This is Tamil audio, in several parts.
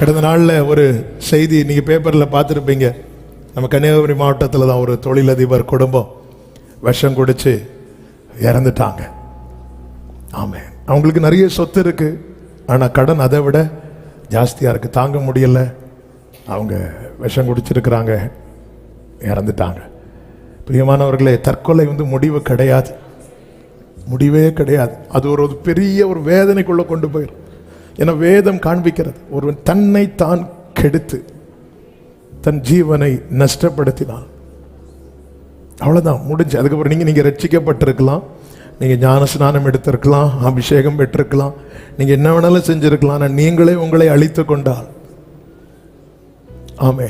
கடந்த நாளில் ஒரு செய்தி நீங்கள் பேப்பரில் பார்த்துருப்பீங்க. நம்ம கன்னியாகுமரி மாவட்டத்தில் தான் ஒரு தொழிலதிபர் குடும்பம் விஷம் குடித்து இறந்துட்டாங்க. ஆமாம் அவங்களுக்கு நிறைய சொத்து இருக்குது ஆனால் கடன் அதை விட ஜாஸ்தியாக இருக்குது தாங்க முடியல. அவங்க விஷம் குடிச்சிருக்கிறாங்க. இறந்துட்டாங்க. பிரியமானவர்களே தற்கொலை வந்து முடிவு கிடையாது. முடிவே கிடையாது. அது ஒரு ஒரு பெரிய ஒரு வேதனைக்குள்ளே கொண்டு போயிடும் என வேதம் காண்பிக்கிறது. ஒருவன் தன்னை தான் கெடுத்து தன் ஜீவனை நஷ்டப்படுத்தினான். அவ்வளோதான் முடிஞ்சு. அதுக்கப்புறம் நீங்கள் நீங்கள் ரட்சிக்கப்பட்டிருக்கலாம். நீங்கள் ஞான ஸ்நானம் எடுத்திருக்கலாம் அபிஷேகம் பெற்றிருக்கலாம். நீங்கள் என்ன வேணாலும் செஞ்சுருக்கலாம். நீங்களே உங்களை அழித்து கொண்டால். ஆமே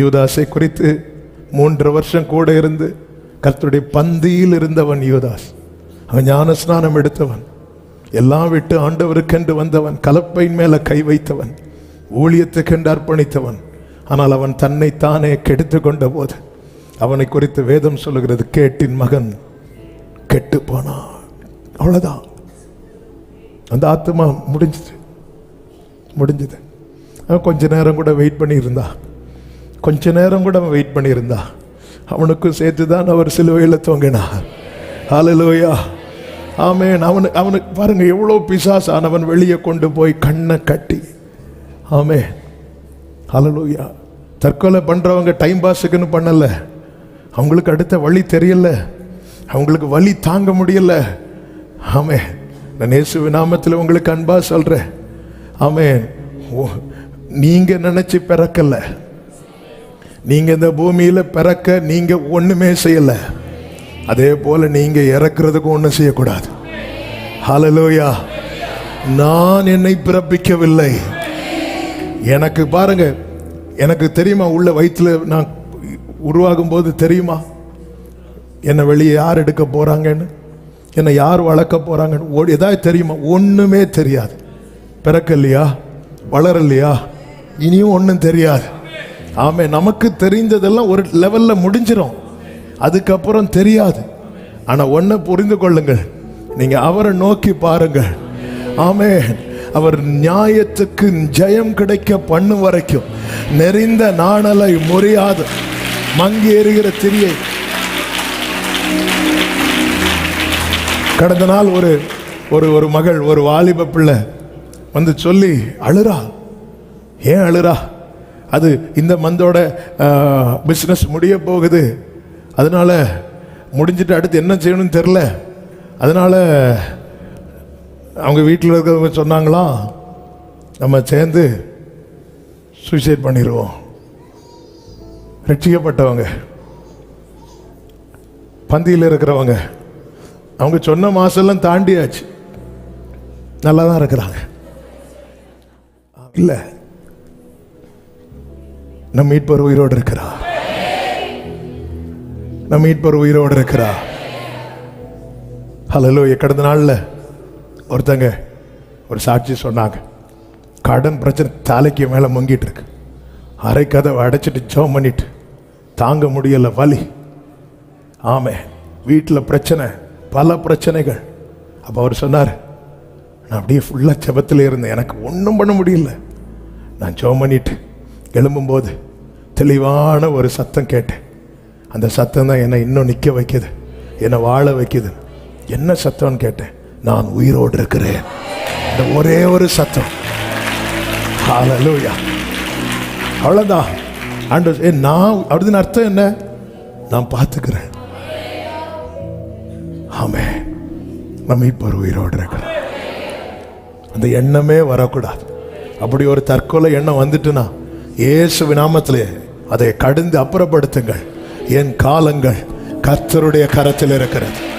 யூதாஸை குறித்து மூன்று வருஷம் கூட இருந்து கர்த்தருடைய பந்தியில் இருந்தவன் யூதாஸ். அவன் ஞான ஸ்நானம் எடுத்தவன். எல்லாம் விட்டு ஆண்டவருக்கென்று வந்தவன் கலப்பையின் மேல கை வைத்தவன் ஊழியத்துக்கென்று அர்ப்பணித்தவன். ஆனால் அவன் தன்னைத்தானே கெடுத்து கொண்ட போது அவனை குறித்து வேதம் சொல்லுகிறது கேட்டின் மகன் கெட்டு போனான். அவ்வளோதான் அந்த ஆத்மா முடிஞ்சது. முடிஞ்சது. அவன் கொஞ்ச நேரம் கூட வெயிட் பண்ணியிருந்தா. கொஞ்ச நேரம் கூட அவன் வெயிட் பண்ணியிருந்தா. அவனுக்கும் சேர்த்து தான் அவர் சிலுவையில் தொங்கினார். ஹalleluya ஆமேன். அவனுக்கு அவனுக்கு பாருங்க எவ்வளோ பிசாசானவன் வெளியே கொண்டு போய் கண்ணை கட்டி. ஆமே ஹalleluya. தற்கொலை பண்ணுறவங்க டைம் பாஸுக்குன்னு பண்ணலை. அவங்களுக்கு அடுத்த வழி தெரியல. அவங்களுக்கு வழி தாங்க முடியல. ஆமே நான் இயேசு நாமத்தில் உங்களுக்கு அன்பா சொல்கிறேன் ஆமே நீங்கள் நினச்சி பிறக்கலை. நீங்கள் இந்த பூமியில் பிறக்க நீங்கள் ஒன்றுமே செய்யலை. அதே போல நீங்க இறக்குறதுக்கு ஒன்றும் செய்யக்கூடாது. ஹலலோயா நான் என்னை பிறப்பிக்கவில்லை. எனக்கு பாருங்க எனக்கு தெரியுமா உள்ள வயிற்றுல நான் உருவாகும் போது தெரியுமா? என்னை வெளியே யார் எடுக்க போறாங்கன்னு? என்னை யார் வளர்க்க போறாங்கன்னு? ஓ- ஏதாவது தெரியுமா? ஒன்றுமே தெரியாது. பிறக்கலையா? வளரலையா? இனியும் ஒன்றும் தெரியாது. ஆமே நமக்கு தெரிந்ததெல்லாம் ஒரு லெவலில் முடிஞ்சிடும் அதுக்கப்புறம் தெரியாது. ஆனால் ஒன்றை புரிந்து கொள்ளுங்கள். நீங்கள் அவரை நோக்கி பாருங்கள். ஆமே அவர் நியாயத்துக்கு ஜெயம் கிடைக்க பண்ணும் வரைக்கும் நெறிந்த நாணலை முறியாது. மங்கி எறிகிற திரியை. கடந்த நாள் ஒரு ஒரு ஒரு மகள் ஒரு வாலிப பிள்ளை வந்து சொல்லி அழுறா? ஏன் அழுறா? அது இந்த மந்தோட பிஸ்னஸ் முடிய போகுது. அதனால் முடிஞ்சிட்டு அடுத்து என்ன செய்யணும்னு தெரில அதனால் அவங்க வீட்டில் இருக்கிறவங்க சொன்னாங்களாம் நம்ம சேர்ந்து சூசைட் பண்ணிடுவோம் ரட்சிக்கப்பட்டவங்க பந்தியில் இருக்கிறவங்க அவங்க சொன்ன மாசெல்லாம் தாண்டியாச்சு. நல்லா தான் இருக்கிறாங்க. இல்லை நம் மீட்பர் உயிரோடு இருக்கிறா நம் மீட்பர் உயிரோடு இருக்கிறா ஹலோ கடந்த நாள்ல ஒருத்தங்க ஒரு சாட்சி சொன்னாங்க. கடன் பிரச்சனை தலைக்கு மேல முங்கிட்டு இருக்கு. அரை கதவை அடைச்சிட்டு ஜோம் பண்ணிட்டு தாங்க முடியல வலி. ஆமே வீட்டில் பிரச்சனை பல பிரச்சனைகள். அப்போ அவர் சொன்னார் நான் அப்படியே ஃபுல்லாக செபத்தில் இருந்தேன். எனக்கு ஒன்றும் பண்ண முடியல. நான் ஜோம் பண்ணிட்டு எழும்பும்போது தெளிவான ஒரு சத்தம் கேட்டேன். அந்த சத்தம் தான் என்னை இன்னும் நிற்க வைக்குது. என்னை வாழ வைக்குது. என்ன சத்தம்னு கேட்டேன்? நான் உயிரோடு இருக்கிறேன். இந்த ஒரே ஒரு சத்தம். ஹalleluya அவ்வளோதான் ஆண்டு ஏ நான் அப்படின்னு அர்த்தம் என்ன? நான் பார்த்துக்கிறேன். ஆமே நம்ம இப்போ ஒரு உயிரோடு இருக்கிறோம். அந்த எண்ணமே வரக்கூடாது. அப்படி ஒரு தற்கொலை எண்ணம் வந்துட்டுனா இயேசு விநாமத்திலே அதை கடிந்து அப்புறப்படுத்துங்கள். என் காலங்கள் கர்த்தருடைய கரத்தில் இருக்கிறது.